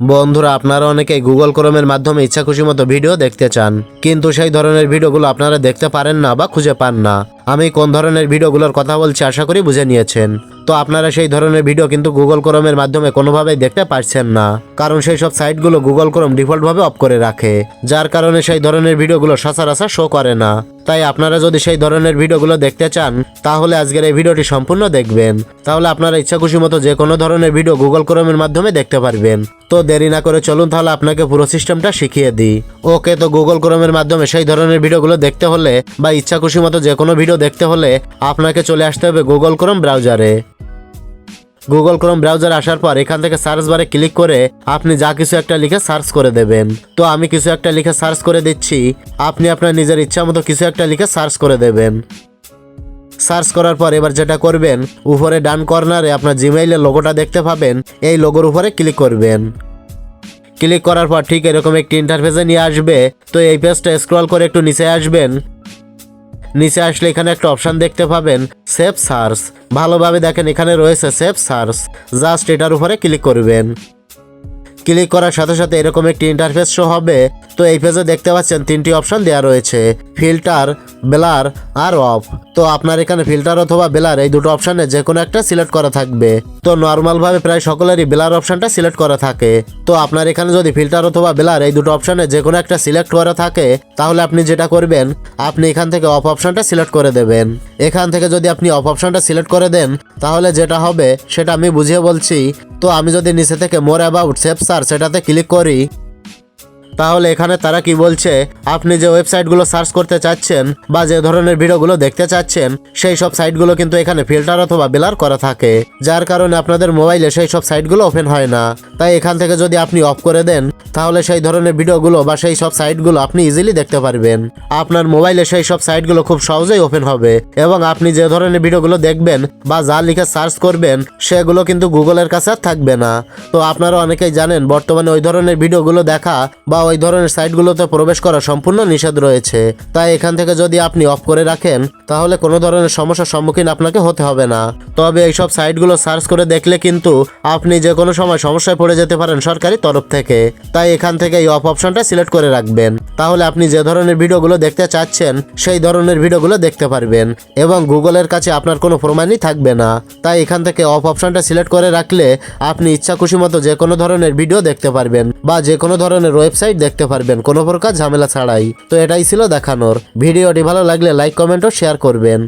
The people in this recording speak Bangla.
বন্ধুরা, আপনারা অনেকে গুগল ক্রোমের মাধ্যমে ইচ্ছা খুশি মতো ভিডিও দেখতে চান, কিন্তু সেই ধরনের ভিডিওগুলো আপনারা দেখতে পারেন না বা খুঁজে পান না। আমি কোন ধরনের ভিডিওগুলোর কথা বলছি আশা করি বুঝে নিয়েছেন। তো আপনারা সেই ধরনের ভিডিও কিন্তু গুগল ক্রোমের মাধ্যমে কোনোভাবেই দেখতে পারছেন না, কারণ সেই সব সাইটগুলো গুগল ক্রোম ডিফল্টভাবে অফ করে রাখে, যার কারণে সেই ধরনের ভিডিওগুলো সচরাচর শো করে না। তাই আপনারা যদি সেই ধরনের ভিডিওগুলো দেখতে চান, তাহলে আজকের এই ভিডিওটি সম্পূর্ণ দেখবেন। তাহলে আপনারা ইচ্ছা খুশি মতো যে কোনো ধরনের ভিডিও গুগল ক্রোমের মাধ্যমে দেখতে পারবেন। তো দেরি না করে চলুন তাহলে আপনাকে পুরো সিস্টেমটা শিখিয়ে দিই। ওকে, তো গুগল ক্রোমের মাধ্যমে সেই ধরনের ভিডিওগুলো দেখতে হলে বা ইচ্ছা খুশি মতো যে কোনো ভিডিও দেখতে হলে আপনাকে চলে আসতে হবে গুগল ক্রোম ব্রাউজারে গুগল ক্রোম ব্রাউজার আসার পর এখান থেকে সার্চ বারে ক্লিক করে আপনি যা কিছু একটা লিখে সার্চ করে দেবেন। তো আমি কিছু একটা লিখে সার্চ করে দিচ্ছি। আপনি আপনার নিজের ইচ্ছা মতো কিছু একটা লিখে সার্চ করে দেবেন। সার্চ করার পর এবার যেটা করবেন, উপরে ডান কর্নারে আপনার জিমেইলের লোগোটা দেখতে পাবেন। এই লোগোর উপরে ক্লিক করবেন। ক্লিক করার পর ঠিক এরকম একটি ইন্টারফেসে নিয়ে আসবে। তো এই পেজটা স্ক্রল করে একটু নিচে আসবেন। নিচে আসলে এখানে একটা অপশান দেখতে পাবেন সেফ সার্চ ভালোভাবে দেখেন এখানে রয়েছে সেফ সার্চ জাস্ট এটার উপরে ক্লিক করবেন। ক্লিক করার সাথে সাথে এরকম একটি ইন্টারফেস শো হবে। তো এই পেজে দেখতে পাচ্ছেন তিনটি অপশন দেওয়া রয়েছে। ফিল্টার ব্লার আর অফ তো আপনার এখানে ফিল্টার অথবা ব্লার এই দুটো অপশনে যে কোনো একটা সিলেক্ট করা থাকবে। তো নর্মালভাবে প্রায় সকলেরই ব্লার অপশনটা সিলেক্ট করা থাকে। তো আপনার এখানে যদি ফিল্টার অথবা ব্লার এই দুটো অপশনে যে কোনো একটা সিলেক্ট করা থাকে, তাহলে আপনি যেটা করবেন, আপনি এখান থেকে অফ অপশনটা সিলেক্ট করে দেবেন। এখান থেকে যদি আপনি অফ অপশনটা সিলেক্ট করে দেন, তাহলে যেটা হবে, সেটা আমি বুঝিয়ে বলছি। তো আমি যদি নিচে থেকে মোর অ্যাবাউট সেভ সার সেটাতে ক্লিক করি তাহলে এখানে তারা কি বলছে? আপনি যে ওয়েবসাইটগুলো সার্চ করতে চাচ্ছেন বা যে ধরনের ভিডিওগুলো দেখতে চাচ্ছেন, সেই সব সাইটগুলো কিন্তু এখানে ফিল্টার অথবা ব্লার করা থাকে। যার কারণে আপনাদের মোবাইলে সেই সব সাইটগুলো ওপেন হয় না। তাই এখান থেকে যদি আপনি অফ করে দেন, তাহলে সেই ধরনের ভিডিওগুলো বা সেই সব সাইটগুলো আপনি ইজিলি দেখতে পারবেন। আপনার মোবাইলে সেই সব সাইটগুলো খুব সহজেই ওপেন হবে এবং আপনি যে ধরনের ভিডিওগুলো দেখবেন বা যা লিখে সার্চ করবেন, সেগুলো কিন্তু গুগলের কাছে থাকবে না। তো আপনারা অনেকেই জানেন, বর্তমানে ওই ধরনের ভিডিওগুলো দেখা বা ওই ধরনের সাইটগুলোতে প্রবেশ করা সম্পূর্ণ নিষেধ রয়েছে। তাই এখান থেকে যদি আপনি অফ করে রাখেন, তাহলে কোনো ধরনের সমস্যার সম্মুখীন আপনাকে হতে হবে না। তবে এইসব সাইটগুলো সার্চ করে দেখলে কিন্তু আপনি যে কোনো সময় সমস্যায় পড়ে যেতে পারেন সরকারি তরফ থেকে। তাই এখান থেকে এই অফ অপশনটা সিলেক্ট করে রাখবেন। তাহলে আপনি যে ধরনের ভিডিওগুলো দেখতে চাচ্ছেন, সেই ধরনের ভিডিওগুলো দেখতে পারবেন এবং গুগলের কাছে আপনার কোনো প্রমাণই থাকবে না। তাই এখান থেকে অফ অপশনটা সিলেক্ট করে রাখলে আপনি ইচ্ছা খুশি মতো যে কোনো ধরনের ভিডিও দেখতে পারবেন বা যে কোনো ধরনের ওয়েবসাইট দেখতে পারবেন, কোনো প্রকার ঝামেলা ছাড়াই। তো এটাই ছিল দেখানোর। ভিডিওটি ভালো লাগলে লাইক, কমেন্ট ও শেয়ার করবেন।